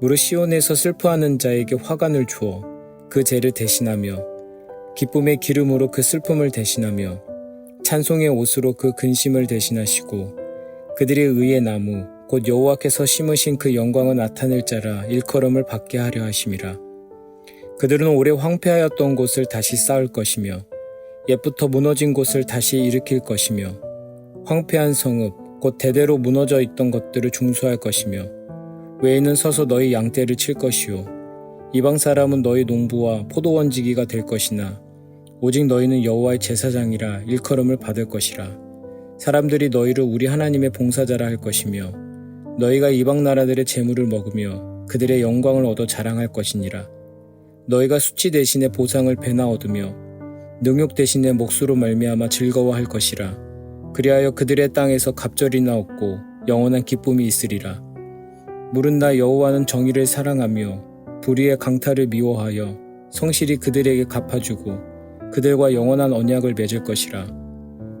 무릇 시온에서 슬퍼하는 자에게 화관을 주어 그 죄를 대신하며 기쁨의 기름으로 그 슬픔을 대신하며 찬송의 옷으로 그 근심을 대신하시고 그들의 의의 나무 곧 여호와께서 심으신 그 영광을 나타낼 자라 일컬음을 받게 하려 하심이라. 그들은 오래 황폐하였던 곳을 다시 쌓을 것이며 옛부터 무너진 곳을 다시 일으킬 것이며 황폐한 성읍 곧 대대로 무너져 있던 것들을 중수할 것이며 외에는 서서 너희 양떼를 칠 것이요. 이방 사람은 너희 농부와 포도원지기가 될 것이나 오직 너희는 여호와의 제사장이라 일컬음을 받을 것이라. 사람들이 너희를 우리 하나님의 봉사자라 할 것이며 너희가 이방 나라들의 재물을 먹으며 그들의 영광을 얻어 자랑할 것이니라. 너희가 수치 대신에 보상을 배나 얻으며 능욕 대신에 몫으로 말미암아 즐거워할 것이라. 그리하여 그들의 땅에서 갑절이나 얻고 영원한 기쁨이 있으리라 물은 나 여호와는 정의를 사랑하며 불의의 강탈을 미워하여 성실히 그들에게 갚아주고 그들과 영원한 언약을 맺을 것이라.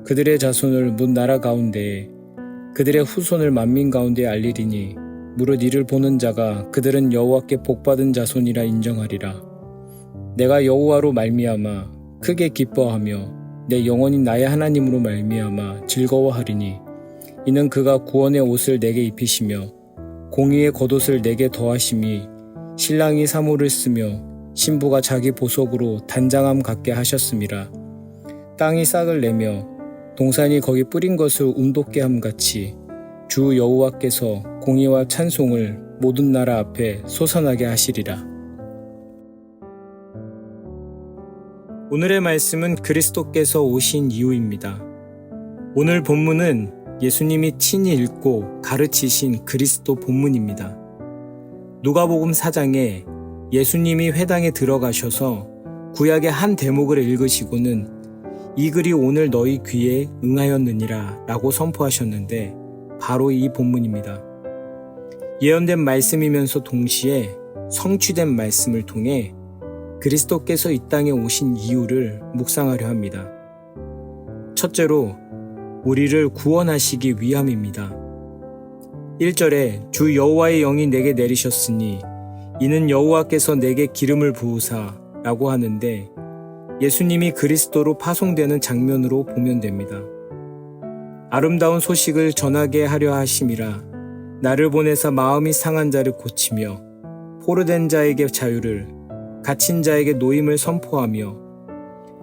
그들의 자손을 문 나라 가운데에 그들의 후손을 만민 가운데 알리리니 무릇 이를 보는 자가 그들은 여호와께 복받은 자손이라 인정하리라. 내가 여호와로 말미암아 크게 기뻐하며 내 영혼이 나의 하나님으로 말미암아 즐거워하리니 이는 그가 구원의 옷을 내게 입히시며 공의의 겉옷을 내게 더하심이 신랑이 사모를 쓰며 신부가 자기 보석으로 단장함 갖게 하셨음이라 땅이 싹을 내며 동산이 거기 뿌린 것을 운돋게 함 같이 주 여호와께서 공의와 찬송을 모든 나라 앞에 솟아나게 하시리라. 오늘의 말씀은 그리스도께서 오신 이유입니다. 오늘 본문은 예수님이 친히 읽고 가르치신 그리스도 본문입니다. 누가복음 4장에 예수님이 회당에 들어가셔서 구약의 한 대목을 읽으시고는 이 글이 오늘 너희 귀에 응하였느니라 라고 선포하셨는데 바로 이 본문입니다. 예언된 말씀이면서 동시에 성취된 말씀을 통해 그리스도께서 이 땅에 오신 이유를 묵상하려 합니다. 첫째로 우리를 구원하시기 위함입니다. 1절에 주 여호와의 영이 내게 내리셨으니 이는 여호와께서 내게 기름을 부으사 라고 하는데 예수님이 그리스도로 파송되는 장면으로 보면 됩니다. 아름다운 소식을 전하게 하려 하심이라 나를 보내사 마음이 상한 자를 고치며 포로된 자에게 자유를 갇힌 자에게 노임을 선포하며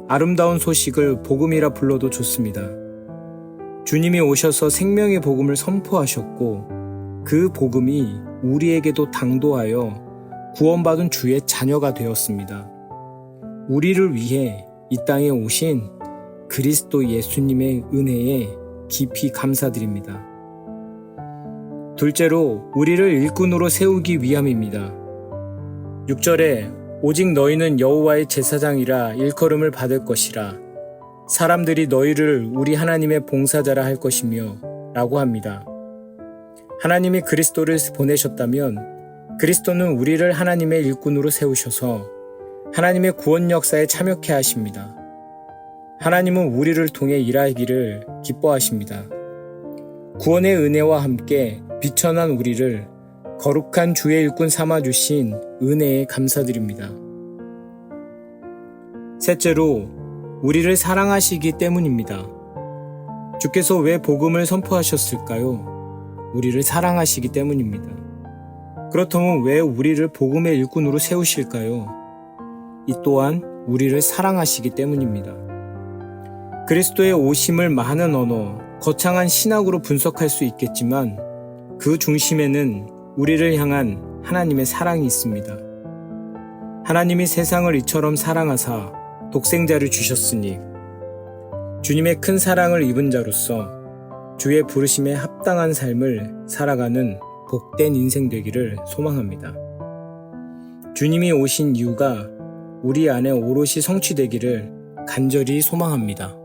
아름다운 소식을 복음이라 불러도 좋습니다. 주님이 오셔서 생명의 복음을 선포하셨고 그 복음이 우리에게도 당도하여 구원받은 주의 자녀가 되었습니다. 우리를 위해 이 땅에 오신 그리스도 예수님의 은혜에 깊이 감사드립니다. 둘째로 우리를 일꾼으로 세우기 위함입니다. 6절에 오직 너희는 여호와의 제사장이라 일컬음을 받을 것이라 사람들이 너희를 우리 하나님의 봉사자라 할 것이며 라고 합니다. 하나님이 그리스도를 보내셨다면 그리스도는 우리를 하나님의 일꾼으로 세우셔서 하나님의 구원 역사에 참여케 하십니다. 하나님은 우리를 통해 일하기를 기뻐하십니다. 구원의 은혜와 함께 비천한 우리를 거룩한 주의 일꾼 삼아 주신 은혜에 감사드립니다. 셋째로, 우리를 사랑하시기 때문입니다. 주께서 왜 복음을 선포하셨을까요? 우리를 사랑하시기 때문입니다. 그렇다면 왜 우리를 복음의 일꾼으로 세우실까요? 이 또한 우리를 사랑하시기 때문입니다. 그리스도의 오심을 많은 언어, 거창한 신학으로 분석할 수 있겠지만 그 중심에는 우리를 향한 하나님의 사랑이 있습니다. 하나님이 세상을 이처럼 사랑하사 독생자를 주셨으니 주님의 큰 사랑을 입은 자로서 주의 부르심에 합당한 삶을 살아가는 복된 인생 되기를 소망합니다. 주님이 오신 이유가 우리 안에 오롯이 성취되기를 간절히 소망합니다.